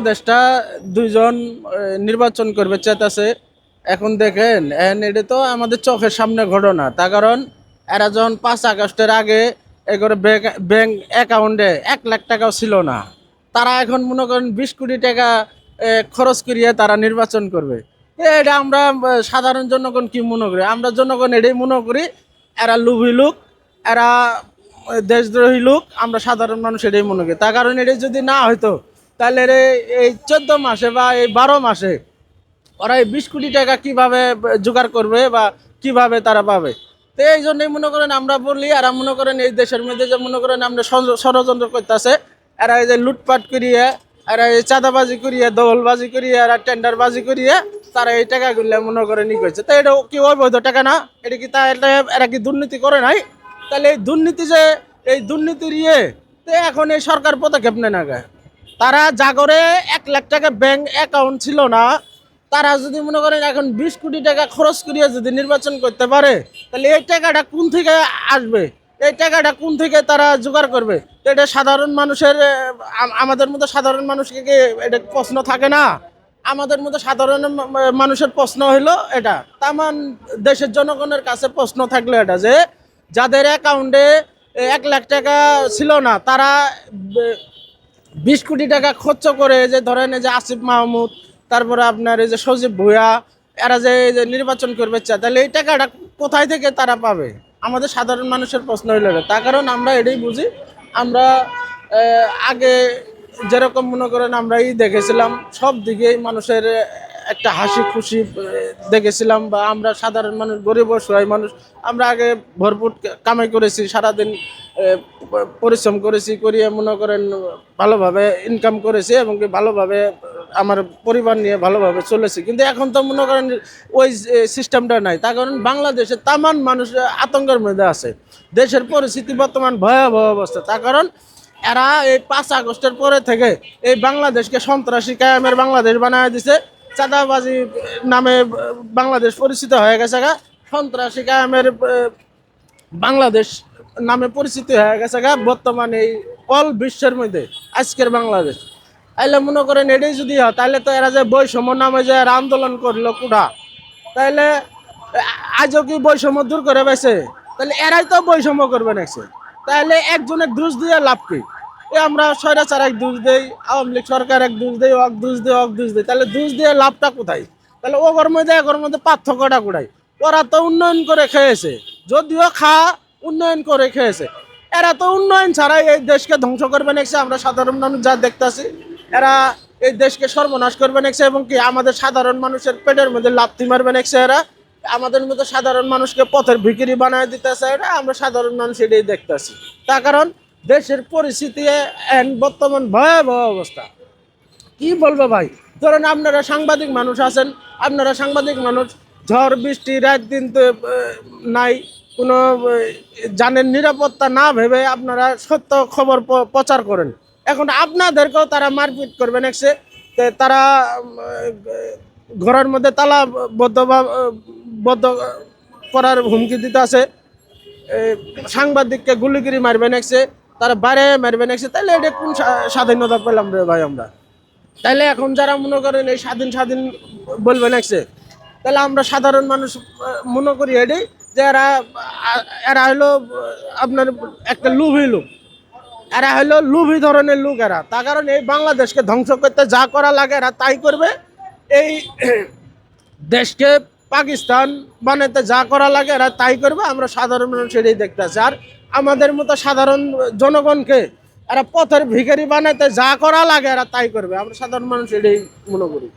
উপদেষ্টা দুইজন নির্বাচন করবে চেতাছে। এখন দেখেন এটা তো আমাদের চোখের সামনে ঘটনা। তার কারণ, এরা যখন পাঁচ আগস্টের আগে এগুলো ব্যাংক অ্যাকাউন্টে এক লাখ টাকাও ছিল না, তারা এখন মনে করেন বিশ কোটি টাকা খরচ করিয়ে তারা নির্বাচন করবে। এটা আমরা সাধারণ জনগণ কি মনে করি? আমরা জনগণ এটাই মনে করি, এরা লুভি লোক, এরা দেশদ্রোহী লোক, আমরা সাধারণ মানুষ এটাই মনে করি। তার কারণ, এটা যদি না হয়তো তাহলে এই চোদ্দ মাসে বা এই বারো মাসে ওরা এই বিশ কোটি টাকা কীভাবে জোগাড় করবে বা কীভাবে তারা পাবে? তো এই জন্যই মনে করেন আমরা বলি আর মনে করেন এই দেশের মধ্যে যে মনে করেন আমরা ষড়যন্ত্র করতেছে, এরা এই যে লুটপাট করিয়ে, এরা এই চাঁদাবাজি করিয়ে, দখলবাজি করিয়ে, এরা টেন্ডারবাজি করিয়ে তারা এই টাকাগুলো মনে করেন ই করছে। তো এটা কি অবৈধ টাকা না? এটা কি তা, এটা এরা কি দুর্নীতি করে নাই? তাহলে এই দুর্নীতি যে, এই দুর্নীতির ইয়ে তো এখন এই সরকার পদক্ষেপ নেয় না। তারা জাগরে এক লাখ টাকা ব্যাংক অ্যাকাউন্ট ছিল না। তারা যদি মনে করেন এখন বিশ কোটি টাকা খরচ করিয়ে যদি নির্বাচন করতে পারে, তাহলে এই টাকাটা কোন থেকে আসবে? এই টাকাটা কোন থেকে তারা জোগাড় করবে? এটা সাধারণ মানুষের আমাদের মতো সাধারণ মানুষকে কি এটা প্রশ্ন থাকে না? আমাদের মতো সাধারণ মানুষের প্রশ্ন হলো এটা। তামান দেশের জনগণের কাছে প্রশ্ন থাকল এটা যে, যাদের অ্যাকাউন্টে এক লাখ টাকা ছিল না, তারা বিশ কোটি টাকা খরচ করে যে ধরেন এই যে আসিফ মাহমুদ, তারপরে আপনার এই যে সজীব ভুয়া এরা যে এই যে নির্বাচন করবে চায় তাহলে এই টাকাটা কোথায় থেকে তারা পাবে? আমাদের সাধারণ মানুষের প্রশ্ন হইল তার কারণ আমরা এটাই বুঝি, আমরা আগে যেরকম মনে করেন আমরা ই দেখেছিলাম, সব দিকেই মানুষের একটা হাসি খুশি দেখেছিলাম বা আমরা সাধারণ মানুষ, গরিব অসহায় মানুষ, আমরা আগে ভরপুর কামাই করেছি, সারাদিন পরিশ্রম করেছি, করিয়ে মনে করেন ভালোভাবে ইনকাম করেছি এবং কি ভালোভাবে আমার পরিবার নিয়ে ভালোভাবে চলেছি। কিন্তু এখন তো মনে করেন ওই সিস্টেমটা নাই। তার কারণ বাংলাদেশে তামান মানুষ আতঙ্কের মধ্যে আছে। দেশের পরিস্থিতি বর্তমান ভয়াবহ অবস্থা। তার কারণ এরা এই পাঁচ আগস্টের পরে থেকে এই বাংলাদেশকে সন্ত্রাসী কায়ামের বাংলাদেশ বানায় দিছে। চাঁদাবাজি নামে বাংলাদেশ পরিচিত হয়ে গেছে সন্ত্রাসী কায়ামের বাংলাদেশ নামে পরিচিত হয়ে গেছে গা, বর্তমানে এই অল বিশ্বের মধ্যে, আজকের বাংলাদেশ। তাইলে মনে করেন এটাই যদি হয় তাহলে তো এরা যে বৈষম্য নামে যে এরা আন্দোলন করল কুড়া। তাইলে, আজও কি বৈষম্য দূর করে পাইছে? তাহলে এরাই তো বৈষম্য করবে নাকছে তাহলে একজনের দোষ দিয়ে লাভ কি? এ আমরা স্বৈরাচার এক দোষ দেই, আওয়ামী লীগ সরকার এক দোষ দেই, অক দোষ দেই, অক দোষ দেই। তাহলে দোষ দিয়ে লাভটা কোথায়? তাহলে ওগর মধ্যে, এগর মধ্যে পার্থক্যটা কোথায়? ওরা তো উন্নয়ন করে খেয়েছে। যদিও খা উন্নয়ন করে খেয়েছে। এরা তো উন্নয়ন ছাড়াই এই দেশকে ধ্বংস করবে নেছে আমরা সাধারণ মানুষ যা দেখতাছি, এরা এই দেশকে সর্বনাশ করবে নেছে এবং কি আমাদের সাধারণ মানুষের পেটের মধ্যে লাথি মারবে নেছে এরা। আমাদের মতো সাধারণ মানুষকে পথের ভিকিরি বানায় দিতেছে এটা আমরা সাধারণ মানুষ এটাই দেখতাছি। তার কারণ দেশের পরিস্থিতি বর্তমান ভয়াবহ অবস্থা। কি বলব ভাই? ধরেন আপনারা সাংবাদিক মানুষ আছেন, আপনারা সাংবাদিক মানুষ, ঝড়, বৃষ্টি, রাত দিন তো নাই। কোনো জানের নিরাপত্তা না ভেবে আপনারা সত্য খবর প্রচার করেন। এখন আপনাদেরকেও তারা মারপিট করবেন একসে তারা ঘরের মধ্যে তালা বদ্ধ বা- বদ্ধ করার হুমকি দিতে আছে। সাংবাদিককে গুলিগিরি মারবে নেকছে তারা বাইরে মারবে নেকছে তাহলে এটা কোন স্বা- স্বাধীনতা পেলাম রে ভাই আমরা? তাইলে এখন যারা মনে করেন এই স্বাধীন স্বাধীন বলবে নেকছে তাহলে আমরা সাধারণ মানুষ মনে করি এটি যে এরা এরা হলো, আপনার একটা লুভি লোক। এরা হলো লুভি ধরনের লোক এরা। তার কারণ এই বাংলাদেশকে ধ্বংস করতে যা করা লাগে এরা তাই করবে। এই দেশকে পাকিস্তান বানাতে যা করা লাগে এরা তাই করবে। আমরা সাধারণ মানুষ সেটাই দেখতে আর আমাদের মতো সাধারণ জনগণকে এরা পথের ভিখারি বানাতে যা করা লাগে এরা তাই করবে। আমরা সাধারণ মানুষ এটাই মনে করি।